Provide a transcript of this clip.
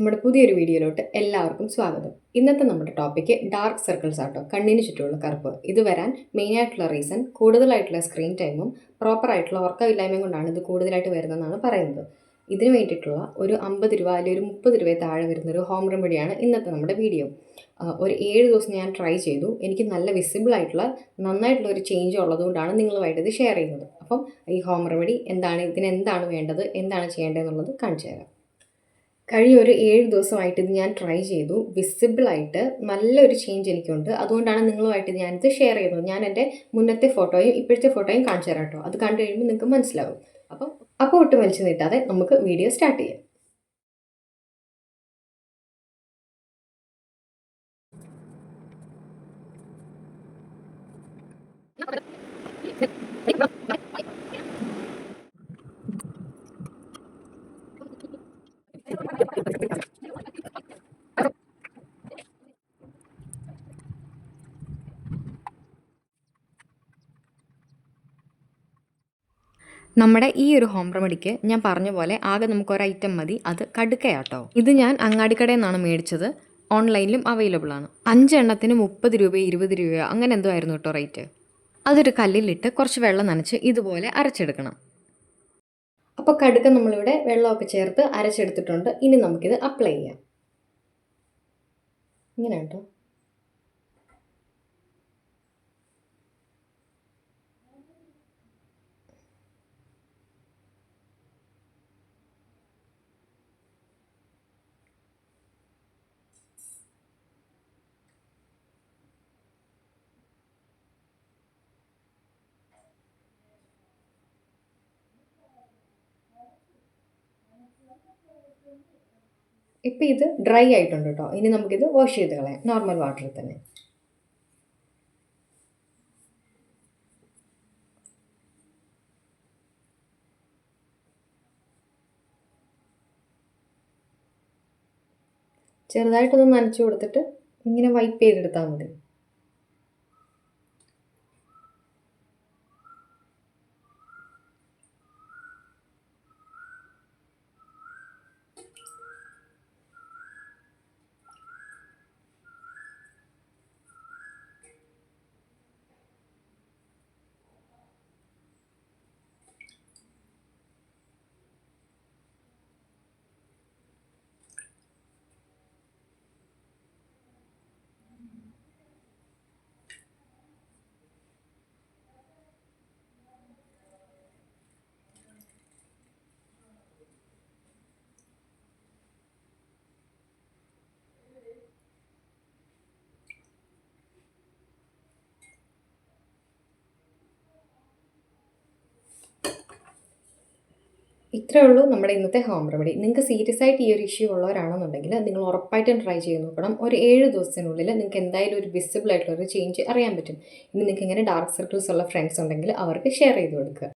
നമ്മുടെ പുതിയൊരു വീഡിയോയിലോട്ട് എല്ലാവർക്കും സ്വാഗതം. ഇന്നത്തെ നമ്മുടെ ടോപ്പിക്ക് ഡാർക്ക് സർക്കിൾസ് ആട്ടോ. കണ്ണിന് ചുറ്റുമുള്ള കറുപ്പ്. ഇത് വരാൻ മെയിൻ ആയിട്ടുള്ള റീസൺ കൂടുതലായിട്ടുള്ള സ്ക്രീൻ ടൈമും പ്രോപ്പർ ആയിട്ടുള്ള ഉറക്കമില്ലായ്മയും കൊണ്ടാണ് ഇത് കൂടുതലായിട്ട് വരുന്നതെന്നാണ് പറയുന്നത്. ഇതിന് വേണ്ടിയിട്ടുള്ള ഒരു അമ്പത് രൂപ അല്ലെങ്കിൽ ഒരു മുപ്പത് രൂപയെ താഴെ വരുന്ന ഒരു ഹോം റെമഡിയാണ് ഇന്നത്തെ നമ്മുടെ വീഡിയോ ഒരു ഏഴ് ദിവസം ഞാൻ ട്രൈ ചെയ്തു. എനിക്ക് നല്ല വിസിബിൾ ആയിട്ടുള്ള നന്നായിട്ടുള്ള ഒരു ചേഞ്ച് ഉള്ളതുകൊണ്ടാണ് നിങ്ങളുമായിട്ട് ഇത് ഷെയർ ചെയ്യുന്നത്. അപ്പം ഈ ഹോം റെമഡി എന്താണ് ഇതിനെന്താണ് വേണ്ടത് എന്താണ് ചെയ്യേണ്ടതെന്നുള്ളത് കാണിച്ചു തരാം. കഴിഞ്ഞ ഒരു ഏഴ് ദിവസമായിട്ട് ഇത് ഞാൻ ട്രൈ ചെയ്തു. വിസിബിളായിട്ട് നല്ലൊരു ചേഞ്ച് എനിക്കുണ്ട്. അതുകൊണ്ടാണ് നിങ്ങളുമായിട്ട് ഞാനിത് ഷെയർ ചെയ്യുന്നത്. ഞാൻ എന്റെ മുന്നത്തെ ഫോട്ടോയും ഇപ്പോഴത്തെ ഫോട്ടോയും കാണിച്ചു തരാം കേട്ടോ. അത് കണ്ടു കഴിയുമ്പോൾ നിങ്ങൾക്ക് മനസ്സിലാവും. അപ്പം അപ്പോൾ ഒട്ടും വലിച്ചു നീട്ടാതെ നമുക്ക് വീഡിയോ സ്റ്റാർട്ട് ചെയ്യാം. നമ്മുടെ ഈ ഒരു ഹോം റെമഡിക്ക് ഞാൻ പറഞ്ഞ പോലെ ആകെ നമുക്ക് ഒരു ഐറ്റം മതി. അത് കടുക്കയാട്ടോ. ഇത് ഞാൻ അങ്ങാടിക്കടയിൽ നിന്നാണ് മേടിച്ചത്. ഓൺലൈനിലും അവൈലബിൾ ആണ്. അഞ്ചെണ്ണത്തിന് മുപ്പത് രൂപയോ ഇരുപത് രൂപയോ അങ്ങനെ എന്തോ ആയിരുന്നു കേട്ടോ റേറ്റ് അതൊരു കല്ലിലിട്ട് കുറച്ച് വെള്ളം നനച്ച് ഇതുപോലെ അരച്ചെടുക്കണം. അപ്പോൾ കടുക്ക നമ്മളിവിടെ വെള്ളമൊക്കെ ചേർത്ത് അരച്ചെടുത്തിട്ടുണ്ട്. ഇനി നമുക്കിത് അപ്ലൈ ചെയ്യാം. ഇങ്ങനെ കേട്ടോ ഇപ്പം ഇത് ഡ്രൈ ആയിട്ടുണ്ട് കേട്ടോ. ഇനി നമുക്കിത് വാഷ് ചെയ്ത് കളയാം. നോർമൽ വാട്ടറിൽ തന്നെ. ചെറുതായിട്ടൊന്ന് നനച്ചു കൊടുത്തിട്ട് ഇങ്ങനെ വൈപ്പ് ചെയ്തെടുത്താൽ മതി. ഇത്രേ ഉള്ളൂ നമ്മുടെ ഇന്നത്തെ ഹോം റെമഡി. നിങ്ങൾക്ക് സീരിയസ് ആയിട്ട് ഈ ഒരു ഇഷ്യൂ ഉള്ളവരാണെന്നുണ്ടെങ്കിൽ നിങ്ങൾ ഉറപ്പായിട്ടും ട്രൈ ചെയ്ത് നോക്കണം. ഒരു ഏഴ് ദിവസത്തിനുള്ളിൽ നിങ്ങൾക്ക് എന്തായാലും ഒരു വിസിബിൾ ആയിട്ടുള്ള ഒരു ചേഞ്ച് അറിയാൻ പറ്റും. ഇനി നിങ്ങൾക്ക് ഇങ്ങനെ ഡാർക്ക് സർക്കിൾസ് ഉള്ള ഫ്രണ്ട്സ് ഉണ്ടെങ്കിൽ അവർക്ക് ഷെയർ ചെയ്ത് കൊടുക്കുക.